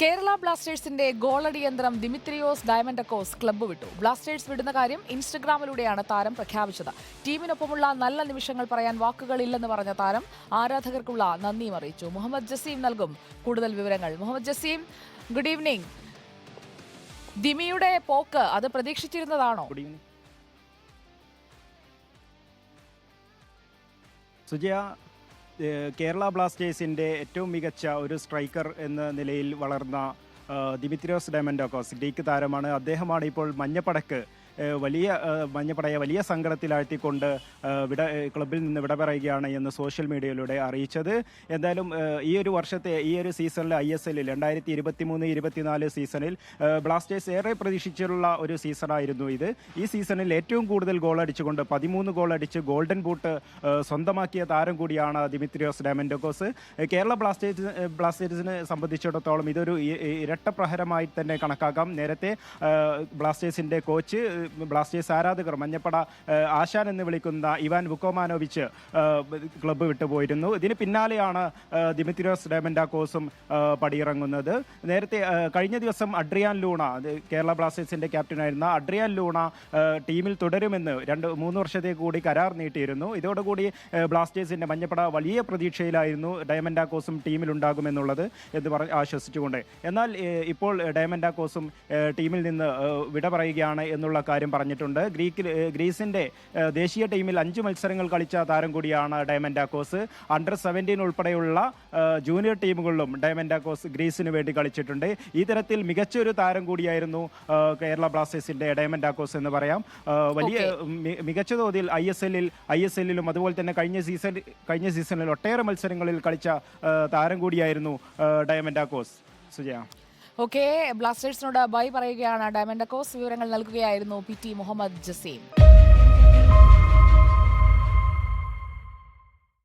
കേരള ബ്ലാസ്റ്റേഴ്സിന്റെ ഗോളടി യന്ത്രം ദിമിത്രിയോസ് ഡയമണ്ടക്കോസ് ക്ലബ്ബ് വിട്ടു. ബ്ലാസ്റ്റേഴ്സ് വിടുന്ന കാര്യം ഇൻസ്റ്റഗ്രാമിലൂടെയാണ് താരം പ്രഖ്യാപിച്ചത്. ടീമിനൊപ്പമുള്ള നല്ല നിമിഷങ്ങൾ പറയാൻ വാക്കുകളില്ലെന്ന് പറഞ്ഞ താരം ആരാധകർക്കുള്ള നന്ദിയും അറിയിച്ചു. മുഹമ്മദ് ജസീം നൽകും കൂടുതൽ വിവരങ്ങൾ. മുഹമ്മദ് ജസീം ഗുഡ് ഈവനിംഗ് ദിമിയുടെ പോക്ക് അത് പ്രതീക്ഷിച്ചിരുന്നതാണോ? ഈവനിങ് സുജയ കേരള ബ്ലാസ്റ്റേഴ്സിന്റെ ഏറ്റവും മികച്ച ഒരു സ്ട്രൈക്കർ എന്ന നിലയിൽ വളർന്ന ദിമിത്രിയോസ് ഡയമൻഡോക്കോസ് ഗ്രീക്ക് താരമാണ്. അദ്ദേഹമാണ് ഇപ്പോൾ മഞ്ഞപ്പടക്ക് വലിയ മഞ്ഞപ്പടയെ വലിയ സങ്കടത്തിലാഴ്ത്തിക്കൊണ്ട് വിട ക്ലബിൽ നിന്ന് വിട പറയുകയാണ് എന്ന് സോഷ്യൽ മീഡിയയിലൂടെ അറിയിച്ചത്. എന്തായാലും ഈ ഒരു വർഷത്തെ ഈ ഒരു സീസണിൽ ഐ എസ് എല്ലിൽ രണ്ടായിരത്തി ഇരുപത്തി മൂന്ന് ഇരുപത്തിനാല് സീസണിൽ ബ്ലാസ്റ്റേഴ്സ് ഏറെ പ്രതീക്ഷിച്ചിട്ടുള്ള ഒരു സീസണായിരുന്നു ഇത്. ഈ സീസണിൽ ഏറ്റവും കൂടുതൽ ഗോൾ അടിച്ചുകൊണ്ട് പതിമൂന്ന് ഗോൾ അടിച്ച് ഗോൾഡൻ ബൂട്ട് സ്വന്തമാക്കിയ താരം കൂടിയാണ് ദിമിത്രിയോസ് ഡാമൻഡോക്കോസ്. കേരള ബ്ലാസ്റ്റേഴ്സ് ബ്ലാസ്റ്റേഴ്സിനെ സംബന്ധിച്ചിടത്തോളം ഇതൊരു ഇരട്ട പ്രഹരമായി തന്നെ കണക്കാക്കാം. നേരത്തെ ബ്ലാസ്റ്റേഴ്സിന്റെ കോച്ച് ബ്ലാസ്റ്റേഴ്സ് ആരാധകർ മഞ്ഞപ്പട ആശാൻ എന്ന് വിളിക്കുന്ന ഇവാൻ വുക്കോമാനോവിച്ച് ക്ലബ്ബ് വിട്ടുപോയിരുന്നു. ഇതിന് പിന്നാലെയാണ് ദിമിത്രിയോസ് ഡയമൻഡാക്കോസും ഏഹ് പടിയിറങ്ങുന്നത്. നേരത്തെ കഴിഞ്ഞ ദിവസം അഡ്രിയാൻ ലൂണ കേരള ബ്ലാസ്റ്റേഴ്സിന്റെ ക്യാപ്റ്റനായിരുന്ന അഡ്രിയാൻ ലൂണ ടീമിൽ തുടരുമെന്ന് രണ്ട് മൂന്ന് വർഷത്തേക്ക് കൂടി കരാർ നീട്ടിയിരുന്നു. ഇതോടുകൂടി ബ്ലാസ്റ്റേഴ്സിന്റെ മഞ്ഞപ്പട വലിയ പ്രതീക്ഷയിലായിരുന്നു ഡയമൻഡാക്കോസും ടീമിലുണ്ടാകുമെന്നുള്ളത് എന്ന് പറഞ്ഞ് ആശ്വസിച്ചുകൊണ്ട്. എന്നാൽ ഇപ്പോൾ ഡയമൻഡാക്കോസും ടീമിൽ നിന്ന് വിട പറയുകയാണ് എന്നുള്ള കാര്യം പറഞ്ഞിട്ടുണ്ട്. ഗ്രീക്കിൽ ഗ്രീസിന്റെ ദേശീയ ടീമിൽ അഞ്ച് മത്സരങ്ങൾ കളിച്ച താരം കൂടിയാണ് ഡയമൻഡാക്കോസ് അണ്ടർ സെവന്റീൻ ഉൾപ്പെടെയുള്ള ജൂനിയർ ടീമുകളിലും ഡയമൻഡാക്കോസ് ഗ്രീസിന് വേണ്ടി കളിച്ചിട്ടുണ്ട്. ഈ തരത്തിൽ മികച്ചൊരു താരം കൂടിയായിരുന്നു കേരള ബ്ലാസ്റ്റേഴ്സിന്റെ ഡയമൻഡാക്കോസ് എന്ന് പറയാം. വലിയ മികച്ച തോതിൽ ഐ എസ് എല്ലിൽ ഐ എസ് എല്ലിലും അതുപോലെ തന്നെ കഴിഞ്ഞ സീസൺ കഴിഞ്ഞ സീസണിൽ ഒട്ടേറെ മത്സരങ്ങളിൽ കളിച്ച താരം കൂടിയായിരുന്നു ഡയമൻഡാക്കോസ് സുജയ. ഓക്കെ ബ്ലാസ്റ്റേഴ്സിനോട് ബൈ പറയുകയാണ് ഡയമണ്ട് കോസ്. വിവരങ്ങൾ നൽകുകയായിരുന്നു പി ടി മുഹമ്മദ് ജസീം.